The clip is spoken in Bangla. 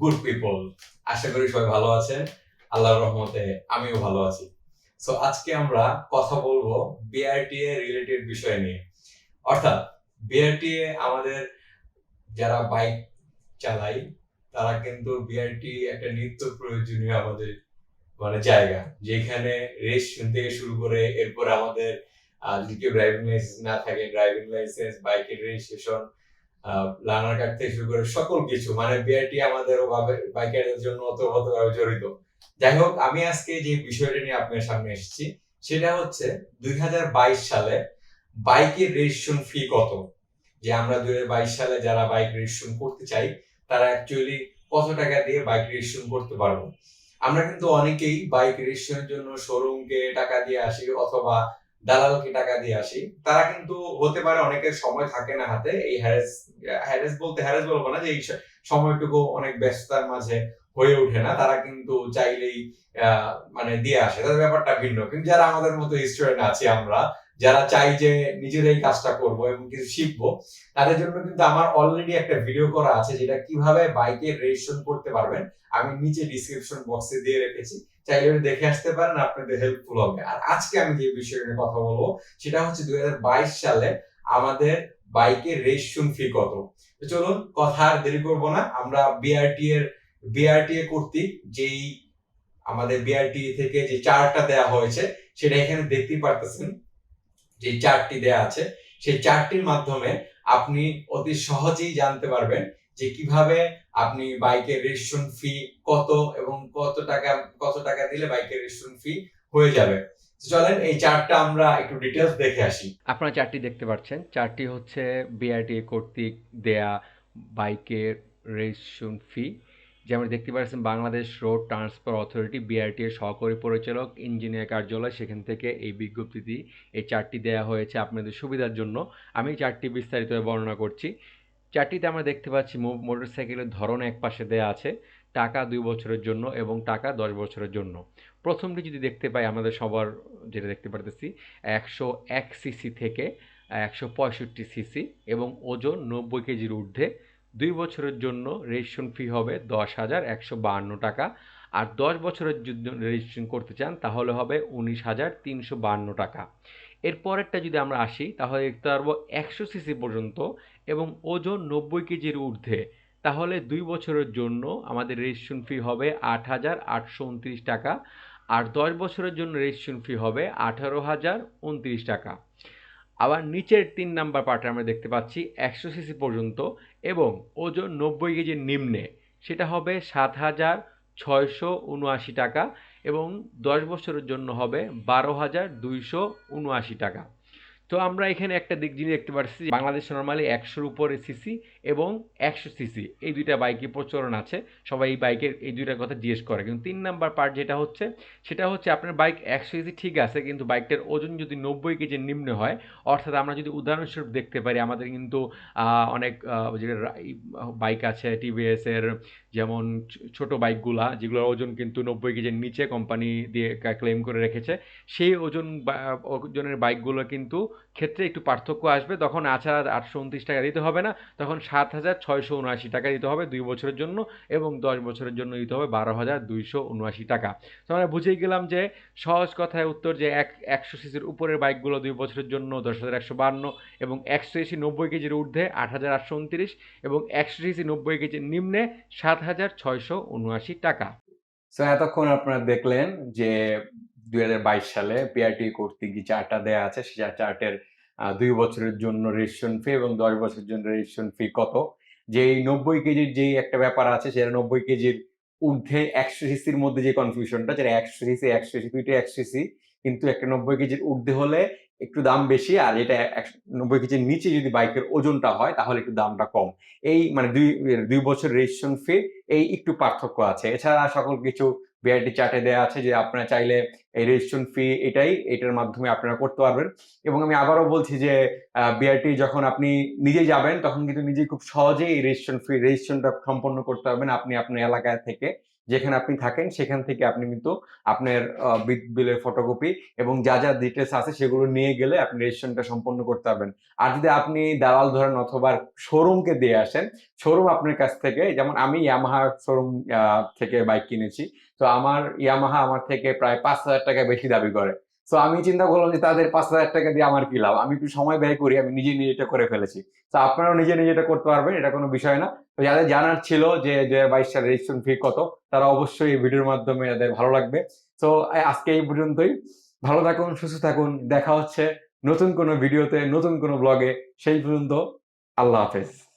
গুড পিপল আশা করি সবাই ভালো আছেন আল্লাহর রহমতে আমিও ভালো আছি। সো আজকে আমরা কথা বলব বিআরটিএ রিলেটেড বিষয় নিয়ে। অর্থাৎ বিআরটিএ আমাদের যারা বাইক চালাই তারা কিন্তু বিআরটি একটা নিত্য প্রয়োজনীয় আমাদের মানে জায়গা। যেখানে রেস থেকে শুরু করে এরপর আমাদের যদি কেউ ড্রাইভিং লাইসেন্স না থাকে ড্রাইভিং লাইসেন্স বাইকের রেজিস্ট্রেশন লার্নার কার্ড থেকে শুরু করে সকল কিছু। মানে বিআরটি আমাদের ওভাবে বাইকারদের জন্য অতভাবে জড়িত। যাই হোক, আমি আজকে যে বিষয়টা নিয়ে আপনার সামনে এসেছি, সেটা হচ্ছে দুই হাজার বাইশ সালে বাইকের রেজিস্ট্রেশন ফি কত? যে আমরা দুই হাজার বাইশ সালে যারা বাইক রেজিস্ট্রেশন করতে চাই, তারা অ্যাকচুয়ালি কত টাকা দিয়ে বাইক রেজিস্ট্রেশন করতে পারব? আমরা কিন্তু অনেকেই বাইক রেজিস্ট্রেশনের জন্য শোরুমকে টাকা দিয়ে আসি, অথবা দালালকে টাকা দিয়ে আসি। তারা কিন্তু হতে পারে অনেকের সময় থাকে না হাতে, এই হ্যারেস হ্যারেস বলতে হ্যারেস বলব না যে এই সময়টুকু অনেক ব্যস্ততার মাঝে হয়ে ওঠে না, তারা কিন্তু চাইলেই মানে দিয়ে আসে। তাদের ব্যাপারটা ভিন্ন। কিন্তু যারা আমাদের মতো স্টুডেন্ট আছি আমরা, যারা চাই যে নিজেরাই কাজটা করব এবং কিছু শিখব, তাদের জন্য কিন্তু আমার অলরেডি একটা ভিডিও করা আছে যেটা কীভাবে বাইকের রেজিস্ট্রেশন করতে পারবেন। আমি নিচে ডিসক্রিপশন বক্সে দিয়ে রেখেছি। চাইলে দেখে আসতে পারেন আপনাদের হেল্পফুল হবে। আর আজকে আমি যে বিষয় নিয়ে কথা বলব, সেটা হচ্ছে দুই বাইশ সালে আমাদের বাইকের রেজিস্ট্রেশন ফি কত। তো চলুন, কথা আর দেরি করব না। আমরা বিআরটি এর বিআরটি এ কর্তৃক যেই আমাদের বিআরটি থেকে যে চার্টটা দেওয়া হয়েছে, সেটা এখানে দেখতেই পারতেছেন যে চার্টটি দেয়া আছে। সেই চার্টটির মাধ্যমে আপনি অতি সহজেই জানতে পারবেন যে কীভাবে আপনি বাইকের রেজিস্ট্রেশন ফি কত এবং কত টাকা কত টাকা দিলে বাইকের রেজিস্ট্রেশন ফি হয়ে যাবে। চলেন এই চার্টটা আমরা একটু ডিটেলস দেখে আসি। আপনারা চারটি দেখতে পাচ্ছেন। চারটি হচ্ছে বিআরটি কর্তৃক দেয়া বাইকের রেজিস্ট্রেশন ফি যেমন দেখতে পাচ্ছেন, Bangladesh road transport authority BRT এর সহকারী পরিচালক, ইঞ্জিনিয়ার কার্যালয়, সেখান থেকে এই বিজ্ঞপ্তিটি, এই চারটি দেয়া হয়েছে আপনাদের সুবিধার জন্য। আমি চারটি বিস্তারিতভাবে বর্ণনা করছি। চারটিতে আমরা দেখতে পাচ্ছি মোটরসাইকেলের ধরন এক পাশে দেয়া আছে, টাকা দুই বছরের জন্য এবং টাকা দশ বছরের জন্য। প্রথমটি যদি দেখতে পাই, আমাদের সবার যেটা দেখতে পারতেছি, একশো এক সিসি থেকে একশো পঁয়ষট্টি সিসি এবং ওজন নব্বই কেজির ঊর্ধ্বে। দুই বছরের জন্য রেজিস্ট্রেশন ফি হবে দশ হাজার একশো বাহান্ন টাকা। আর দশ বছরের জন্য রেজিস্ট্রেশন করতে চান, তাহলে হবে উনিশ হাজার তিনশো বাহান্ন টাকা। এরপরেরটা যদি আমরা আসি, তাহলে দেখতে পারব একশো সিসি পর্যন্ত এবং ওজন নব্বই কেজির ঊর্ধ্বে। তাহলে দুই বছরের জন্য আমাদের রেজিস্ট্রেশন ফি হবে আট হাজার আটশো উনত্রিশ টাকা আর দশ বছরের জন্য রেজিস্ট্রেশন ফি হবে আঠারো হাজার উনত্রিশ টাকা। আবার নিচের তিন নাম্বার পার্টে আমরা দেখতে পাচ্ছি একশো সিসি পর্যন্ত এবং ওজন নব্বই কেজির নিম্নে। সেটা হবে সাত হাজার ছয়শো উনআশি টাকা এবং দশ বছরের জন্য হবে বারো হাজার দুইশো উনআশি টাকা। তো আমরা এখানে একটা দিক জিনিস দেখতে পাচ্ছি বাংলাদেশে নর্মালি একশোর উপরে সিসি এবং একশো সিসি এই দুইটা বাইকে প্রচলন আছে, সবাই এই বাইকের এই দুইটার কথা জিজ্ঞেস করে। কিন্তু তিন নাম্বার পার্ট যেটা হচ্ছে, সেটা হচ্ছে আপনার বাইক একশো সিসি ঠিক আছে, কিন্তু বাইকটার ওজন যদি নব্বই কেজির নিম্নে হয়, অর্থাৎ আমরা যদি উদাহরণস্বরূপ দেখতে পারি, আমাদের কিন্তু অনেক যেটা বাইক আছে টিভিএস এর যেমন ছোট বাইকগুলা, যেগুলোর ওজন কিন্তু নব্বই কেজির নিচে কোম্পানি দিয়ে ক্লেম করে রেখেছে, সেই ওজন ওজনের বাইকগুলো কিন্তু ক্ষেত্রে একটু পার্থক্য আসবে। তখন আট হাজার আটশো উনত্রিশ টাকা দিতে হবে না। তখন সাত হাজার ছয়শো উনআশি টাকা দিতে হবে দুই বছরের জন্য এবং দশ বছরের জন্য দিতে হবে বারো হাজার দুইশো উনআশি টাকা। তো আমরা বুঝেই গেলাম যে সহজ কথায় উত্তর যে এক, একশো সিসির উপরের বাইকগুলো দুই বছরের জন্য দশ হাজার একশো বান্ন এবং একশো সিসি নব্বই কেজির ঊর্ধ্বে আট হাজার আটশো উনত্রিশ এবং একশো সিসি নব্বই কেজির নিম্নে সাত হাজার ছয়শো উনআশি টাকা। সো এতক্ষণ আপনারা দেখলেন যে দু হাজার বাইশ সালে পিআরটি কর্তৃক যে চার্টটা দেওয়া আছে সেই চার্টের দুই বছরের জন্য রেজিস্ট্রেশন ফি এবং দশ বছরের জন্য রেজিস্ট্রেশন ফি কত? যে এই নব্বই কেজির যেই একটা ব্যাপার আছে, সেটা নব্বই কেজির ঊর্ধ্বে একশো সিসির মধ্যে যে কনফিউশনটা যেটা একশো সিসি একশো সিসি, দুইটা একশো সিসি, কিন্তু একটা নব্বই কেজির ঊর্ধ্বে হলে একটু দাম বেশি আর এটা নব্বই কেজির নিচে যদি বাইকের ওজনটা হয়, তাহলে একটু দামটা কম। এই মানে দুই দুই বছর রেজিস্ট্রেশন ফি, এই একটু পার্থক্য আছে। এছাড়া সকল কিছু বিআরটি চার্টে দেওয়া আছে যে আপনারা চাইলে এই রেজিস্ট্রেশন ফি এটাই, এটার মাধ্যমে আপনারা করতে পারবেন। এবং আমি আবারও বলছি যে বিআরটি যখন আপনি নিজে যাবেন, তখন কিন্তু নিজেই খুব সহজেই এই রেজিস্ট্রেশন ফি রেজিস্ট্রেশনটা সম্পন্ন করতে পারবেন আপনি আপনার এলাকায় থেকে। যেখানে আপনি থাকেন, সেখান থেকে আপনি কিন্তু আপনার বিদ্যুৎ বিলের ফটোকপি এবং যা যা ডিটেলস আছে সেগুলো নিয়ে গেলে আপনি রেজিস্ট্রেশনটা সম্পন্ন করতে পারবেন। আর যদি আপনি দালাল ধরেন অথবা শোরুমকে দিয়ে আসেন শোরুম আপনার কাছ থেকে, যেমন আমি ইয়ামাহা শোরুম থেকে বাইক কিনেছি। তো আমার ইয়ামাহা আমার থেকে প্রায় পাঁচ হাজার টাকা বেশি দাবি করে। তো আমি চিন্তা করলাম যে তাদের পাঁচ হাজার টাকা দিয়ে আমার কি লাভ? আমি একটু সময় ব্যয় করি, আমি নিজে নিজে এটা করে ফেলেছি। তো আপনারাও নিজে নিজে এটা করতে পারবেন, এটা কোনো বিষয় না। তো যাদের জানার ছিল যে দু বাইশ সালের রেজিস্ট্রেশন ফি কত, তারা অবশ্যই এই ভিডিওর মাধ্যমে তাদের ভালো লাগবে। তো আজকে এই পর্যন্তই। ভালো থাকুন, সুস্থ থাকুন, দেখা হচ্ছে নতুন কোনো ভিডিওতে, নতুন কোনো ব্লগে সেই পর্যন্ত আল্লাহ হাফেজ।